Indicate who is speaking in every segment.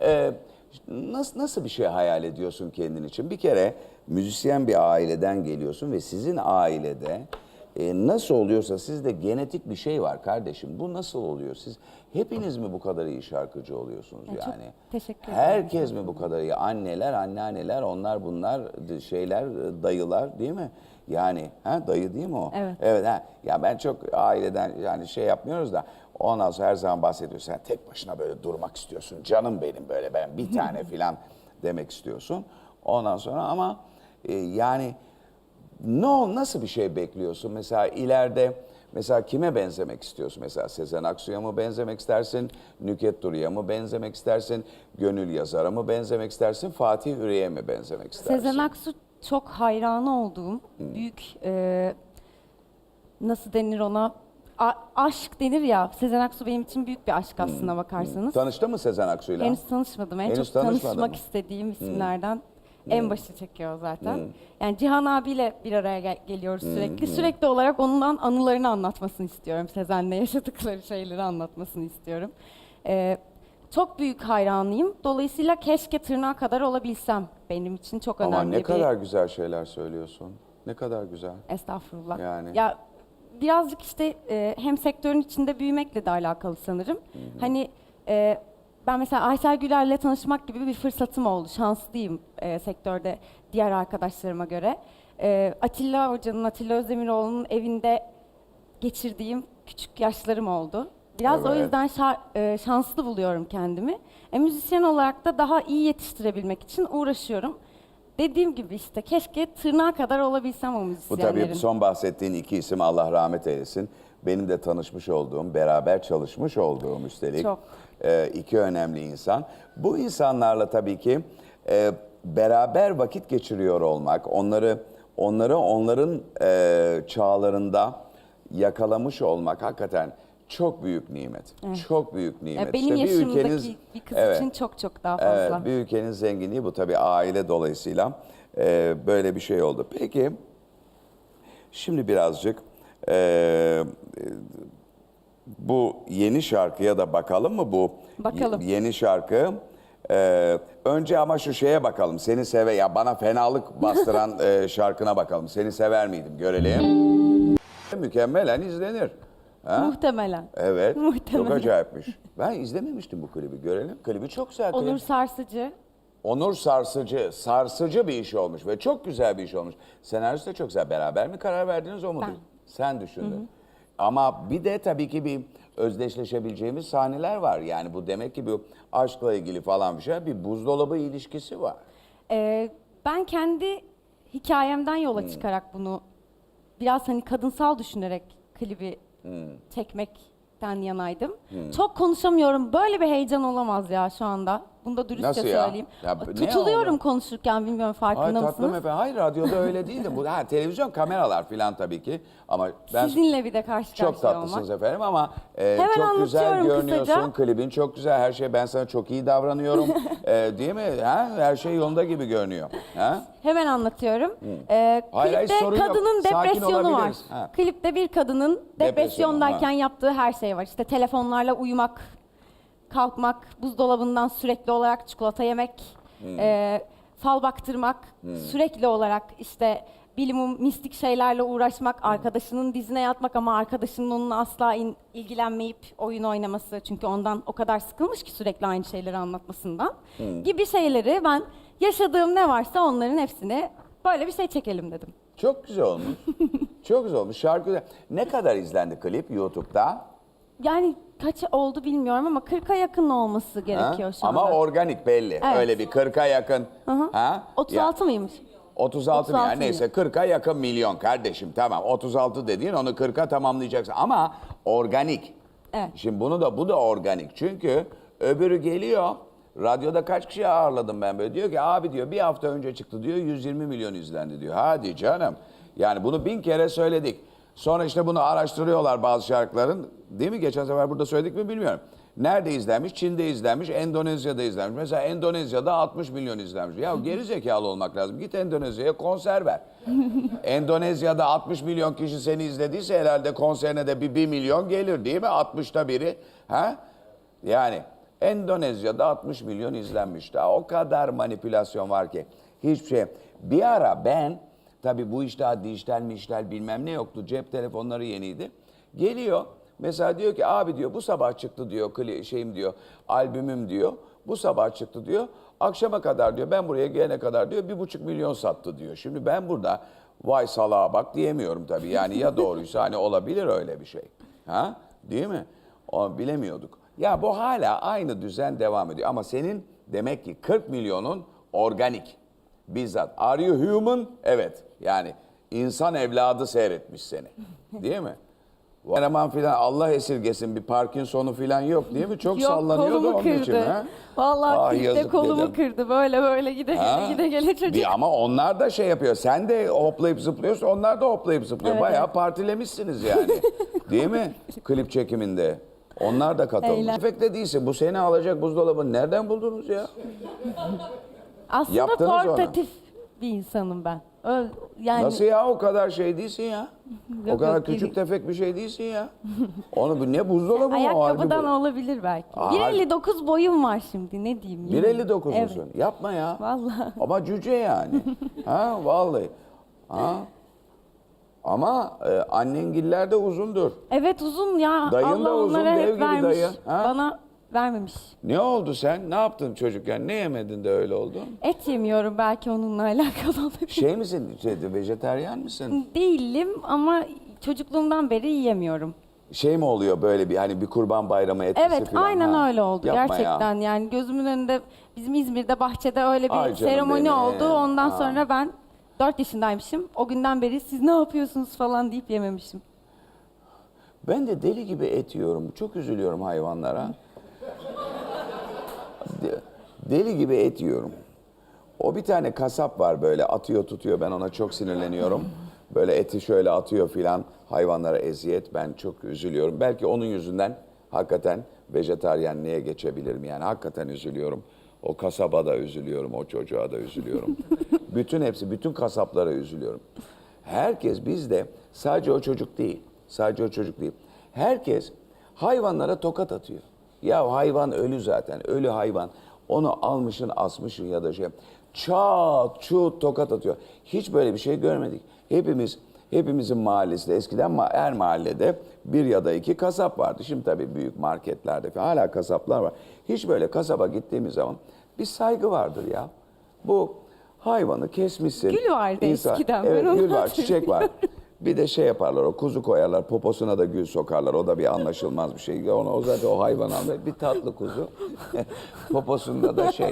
Speaker 1: Ee, nasıl, nasıl bir şey hayal ediyorsun kendin için? Bir kere müzisyen bir aileden geliyorsun ve sizin ailede e, nasıl oluyorsa sizde genetik bir şey var kardeşim. Bu nasıl oluyor? Siz hepiniz mi bu kadar iyi şarkıcı oluyorsunuz
Speaker 2: Ya çok
Speaker 1: yani?
Speaker 2: teşekkür ederim.
Speaker 1: Herkes mi bu kadar iyi? Anneler, anneanneler, onlar bunlar şeyler, dayılar değil mi? Yani ha dayı değil mi o?
Speaker 2: Evet.
Speaker 1: Evet ha. Ya ben çok aileden yani şey yapmıyoruz da ondan sonra her zaman bahsediyorsun. Sen tek başına böyle durmak istiyorsun. Canım benim böyle ben bir tane filan demek istiyorsun. Ondan sonra ama e, yani ne ol nasıl bir şey bekliyorsun? Mesela ileride mesela kime benzemek istiyorsun? Mesela Sezen Aksu'ya mı benzemek istersin? Nüket Duru'ya mı benzemek istersin? Gönül Yazar'a mı benzemek istersin? Fatih Üre'ye mi benzemek istersin?
Speaker 2: Sezen Aksu çok hayranı olduğum büyük e, nasıl denir ona A- aşk denir ya Sezen Aksu benim için büyük bir aşk aslına bakarsanız.
Speaker 1: Tanıştı mı Sezen Aksu'yla?
Speaker 2: Henüz tanışmadım. En
Speaker 1: Henüz
Speaker 2: çok
Speaker 1: tanışmadın
Speaker 2: tanışmak
Speaker 1: mı?
Speaker 2: istediğim isimlerden en başı çekiyor zaten. Yani Cihan abiyle bir araya gel- geliyoruz sürekli. Sürekli olarak ondan anılarını anlatmasını istiyorum. Sezen'le yaşadıkları şeyleri anlatmasını istiyorum. Ee, çok büyük hayranıyım. Dolayısıyla keşke tırnağa kadar olabilsem. Benim için çok önemli
Speaker 1: Ama ne
Speaker 2: bir...
Speaker 1: kadar güzel şeyler söylüyorsun. Ne kadar güzel.
Speaker 2: Estağfurullah.
Speaker 1: Yani.
Speaker 2: Ya birazcık işte e, hem sektörün içinde büyümekle de alakalı sanırım. Hani e, ben mesela Aysel Güler'le tanışmak gibi bir fırsatım oldu. Şanslıyım e, sektörde diğer arkadaşlarıma göre. E, Atilla Hoca'nın, Atilla Özdemiroğlu'nun evinde geçirdiğim küçük yaşlarım oldu. Biraz o
Speaker 1: Evet.
Speaker 2: yüzden şa- e, şanslı buluyorum kendimi. E, müzisyen olarak da daha iyi yetiştirebilmek için uğraşıyorum. Dediğim gibi işte keşke tırnağa kadar olabilsem o
Speaker 1: Bu
Speaker 2: müzisyenlerin.
Speaker 1: tabii son bahsettiğin iki isim Allah rahmet eylesin. Benim de tanışmış olduğum, beraber çalışmış olduğum üstelik
Speaker 2: Çok.
Speaker 1: e, iki önemli insan. Bu insanlarla tabii ki e, beraber vakit geçiriyor olmak, onları onları onların e, çağlarında yakalamış olmak hakikaten çok büyük nimet. Çok büyük nimet.
Speaker 2: Ya benim
Speaker 1: İşte bir ülkeniz-
Speaker 2: bir kız
Speaker 1: Evet.
Speaker 2: için çok çok daha fazla.
Speaker 1: Evet, bir ülkenin zenginliği bu tabii aile dolayısıyla e, böyle bir şey oldu. Peki, şimdi birazcık e, bu yeni şarkıya da bakalım mı bu
Speaker 2: Bakalım.
Speaker 1: yeni şarkı? E, önce ama şu şeye bakalım. Seni seve ya bana fenalık bastıran e, şarkına bakalım. Seni sever miydim? Görelim. Mükemmelen izlenir. Ha?
Speaker 2: Muhtemelen.
Speaker 1: Evet.
Speaker 2: Muhtemelen.
Speaker 1: Çok acayipmiş. Ben izlememiştim bu klibi. Görelim. Klibi çok güzel. klip.
Speaker 2: Onur Sarsıcı.
Speaker 1: Onur sarsıcı, sarsıcı bir iş olmuş ve çok güzel bir iş olmuş. Senaryosu da çok güzel. Beraber mi karar verdiniz o mu?
Speaker 2: Ben.
Speaker 1: Sen düşündün. Ama bir de tabii ki bir özdeşleşebileceğimiz sahneler var. Yani bu demek ki bir aşkla ilgili falan bir şey. Bir buzdolabı ilişkisi var.
Speaker 2: Ee, ben kendi hikayemden yola
Speaker 1: Hmm.
Speaker 2: çıkarak bunu biraz hani kadınsal düşünerek klibi çekmekten yanaydım. Çok konuşamıyorum. Böyle bir heyecan olamaz ya şu anda. Bunu da dürüstçe
Speaker 1: Nasıl ya?
Speaker 2: söyleyeyim.
Speaker 1: Ya ne
Speaker 2: Tutuluyorum
Speaker 1: oldu?
Speaker 2: konuşurken bilmiyorum
Speaker 1: Ay
Speaker 2: farkında
Speaker 1: tatlım
Speaker 2: mısınız?
Speaker 1: efendim. Hayır radyoda öyle değil de bu ha, televizyon kameralar falan tabii ki. Ama ben
Speaker 2: Sizinle bir de karşı
Speaker 1: Çok
Speaker 2: karşıya
Speaker 1: tatlısınız
Speaker 2: olmak.
Speaker 1: efendim ama e,
Speaker 2: Hemen
Speaker 1: çok güzel
Speaker 2: anlatıyorum
Speaker 1: görünüyorsun.
Speaker 2: kısaca.
Speaker 1: Klibin çok güzel. Her şey ben sana çok iyi davranıyorum. e, değil mi? Ha? Her şey yolunda gibi görünüyor. Ha?
Speaker 2: Hemen anlatıyorum. Ee.
Speaker 1: Hayır, hayır,
Speaker 2: klipte
Speaker 1: sorun yok.
Speaker 2: kadının
Speaker 1: Sakin
Speaker 2: depresyonu var.
Speaker 1: olabiliriz. Ha.
Speaker 2: Klipte bir kadının
Speaker 1: Depresyonu,
Speaker 2: depresyondayken
Speaker 1: ha.
Speaker 2: yaptığı her şey var. İşte telefonlarla uyumak, kalkmak, buzdolabından sürekli olarak çikolata yemek,
Speaker 1: Hmm.
Speaker 2: e, fal baktırmak, sürekli olarak işte bilimum mistik şeylerle uğraşmak,
Speaker 1: Hmm.
Speaker 2: arkadaşının dizine yatmak ama arkadaşının onunla asla in- ilgilenmeyip oyun oynaması. Çünkü ondan o kadar sıkılmış ki sürekli aynı şeyleri anlatmasından.
Speaker 1: Hmm.
Speaker 2: Gibi şeyleri ben yaşadığım ne varsa onların hepsini böyle bir şey çekelim dedim.
Speaker 1: Çok güzel olmuş. çok güzel olmuş. Şarkı. Ne kadar izlendi klip YouTube'da?
Speaker 2: Yani kaç oldu bilmiyorum ama 40'a yakın olması gerekiyor şu anda.
Speaker 1: Ama organik belli.
Speaker 2: Evet.
Speaker 1: Öyle bir 40'a yakın.
Speaker 2: hı.
Speaker 1: Ha?
Speaker 2: 36
Speaker 1: Ya-
Speaker 2: mıymış?
Speaker 1: 36,
Speaker 2: 36
Speaker 1: yani neyse 40'a yakın milyon kardeşim tamam 36 dediğin onu 40'a tamamlayacaksın ama organik.
Speaker 2: Evet.
Speaker 1: Şimdi bunu da bu da organik çünkü öbürü geliyor radyoda kaç kişi ağırladım ben böyle diyor ki abi diyor bir hafta önce çıktı diyor 120 milyon izlendi diyor. Hadi canım yani bunu bin kere söyledik. Sonra işte bunu araştırıyorlar bazı şarkıların değil mi geçen sefer burada söyledik mi bilmiyorum. Nerede izlenmiş? Çin'de izlenmiş, Endonezya'da izlenmiş. Mesela Endonezya'da 60 milyon izlenmiş. Ya geri zekalı olmak lazım. Git Endonezya'ya konser ver. Endonezya'da 60 milyon kişi seni izlediyse herhalde konserine de bir 1 milyon gelir değil mi? 60'ta biri. Ha? Yani Endonezya'da 60 milyon izlenmiş. Daha o kadar manipülasyon var ki. Hiçbir şey. Bir ara ben, tabii bu iş daha dijital mi işler bilmem ne yoktu. Cep telefonları yeniydi. Geliyor, mesela diyor ki abi diyor bu sabah çıktı diyor şeyim diyor, albümüm diyor. Bu sabah çıktı diyor. Akşama kadar diyor ben buraya gelene kadar diyor bir buçuk milyon sattı diyor. Şimdi ben burada vay salağa bak diyemiyorum tabii. Yani ya doğruysa hani olabilir öyle bir şey. Ha? Değil mi? O bilemiyorduk. Ya bu hala aynı düzen devam ediyor. Ama senin demek ki 40 milyonun organik. Bizzat. Are you human? Evet. Yani insan evladı seyretmiş seni. Değil mi? Kameraman filan Allah esirgesin bir Parkinson'u filan yok değil mi? Çok
Speaker 2: Yok
Speaker 1: sallanıyordu
Speaker 2: kolumu
Speaker 1: onun
Speaker 2: kırdı.
Speaker 1: için. Ha?
Speaker 2: Vallahi
Speaker 1: Ah, yazık
Speaker 2: kolumu
Speaker 1: dedim.
Speaker 2: kırdı. Böyle böyle gide
Speaker 1: Ha?
Speaker 2: gide gele çocuk.
Speaker 1: Bir, ama onlar da şey yapıyor. Sen de hoplayıp zıplıyorsun, onlar da hoplayıp zıplıyor.
Speaker 2: Evet,
Speaker 1: Bayağı partilemişsiniz yani. Değil mi? Klip çekiminde. Onlar da katılmış.
Speaker 2: Eğlen.
Speaker 1: Efekte değilse bu seni alacak buzdolabını nereden buldunuz ya?
Speaker 2: Aslında
Speaker 1: Yaptınız onu.
Speaker 2: portatif bir insanım ben. Öyle, yani
Speaker 1: Nasıl ya o kadar şey değilsin ya? o
Speaker 2: Yok,
Speaker 1: kadar
Speaker 2: yok,
Speaker 1: küçük
Speaker 2: değil.
Speaker 1: tefek bir şey değilsin ya. Onu bu ne buzdolabı mı o?
Speaker 2: ayakkabıdan
Speaker 1: Halbuki
Speaker 2: olabilir belki.
Speaker 1: Aa,
Speaker 2: 1.59 boyum var şimdi ne diyeyim.
Speaker 1: bu- 1.59
Speaker 2: Evet.
Speaker 1: musun? Yapma ya.
Speaker 2: Vallahi.
Speaker 1: Ama cüce yani. ha vallahi. Ha. Ama e, annengiller de uzundur.
Speaker 2: Evet uzun ya.
Speaker 1: Dayın
Speaker 2: Allah
Speaker 1: da uzun,
Speaker 2: onlara
Speaker 1: dev
Speaker 2: hep
Speaker 1: gibi
Speaker 2: vermiş.
Speaker 1: dayı, ha?
Speaker 2: Bana vermemiş.
Speaker 1: Ne oldu sen? Ne yaptın çocukken? Ne yemedin de öyle oldu?
Speaker 2: Et yemiyorum belki onunla alakalı olabilir.
Speaker 1: Şey misin? Şey, vejeteryan mısın?
Speaker 2: Değilim ama çocukluğumdan beri yiyemiyorum.
Speaker 1: Şey mi oluyor böyle bir hani bir kurban bayramı etkisi
Speaker 2: Evet
Speaker 1: falan?
Speaker 2: aynen
Speaker 1: Ha.
Speaker 2: öyle oldu
Speaker 1: Yapma ya.
Speaker 2: gerçekten. Yani gözümün önünde bizim İzmir'de bahçede öyle bir
Speaker 1: Ay canım
Speaker 2: seremoni
Speaker 1: benim.
Speaker 2: oldu. Ondan
Speaker 1: Ha.
Speaker 2: sonra ben 4 yaşındaymışım. O günden beri siz ne yapıyorsunuz falan deyip yememişim.
Speaker 1: Ben de deli gibi et yiyorum. Çok üzülüyorum hayvanlara. De- Deli gibi et yiyorum. O bir tane kasap var böyle atıyor tutuyor. Ben ona çok sinirleniyorum. Böyle eti şöyle atıyor filan. Hayvanlara eziyet. Ben çok üzülüyorum. Belki onun yüzünden hakikaten vejetaryenliğe geçebilirim. Yani hakikaten üzülüyorum. O kasaba da üzülüyorum. O çocuğa da üzülüyorum. bütün hepsi, bütün kasaplara üzülüyorum. Herkes bizde sadece o çocuk değil. Sadece o çocuk değil. Herkes hayvanlara tokat atıyor. Ya hayvan ölü zaten. Ölü hayvan. Onu almışın asmışın ya da şey. Çat çut tokat atıyor. Hiç böyle bir şey görmedik. Hepimiz hepimizin mahallesinde eskiden her mahallede bir ya da iki kasap vardı. Şimdi tabii büyük marketlerde hala kasaplar var. Hiç böyle kasaba gittiğimiz zaman bir saygı vardır ya. Bu hayvanı kesmişsin.
Speaker 2: Gül vardı eskiden, ben
Speaker 1: Evet
Speaker 2: onu
Speaker 1: gül var, çiçek var. Bir de şey yaparlar o kuzu koyarlar poposuna da gül sokarlar. O da bir anlaşılmaz bir şey. Onu o zaten o hayvan alır. Bir tatlı kuzu. Poposunda da şey.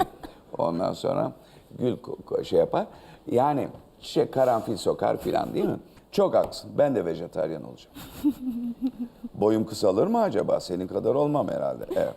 Speaker 1: Ondan sonra gül şey yapar. Yani çiçek karanfil sokar filan değil mi? Çok haklısın. Ben de vejetaryen olacağım. Boyum kısalır mı acaba? Senin kadar olmam herhalde. Evet.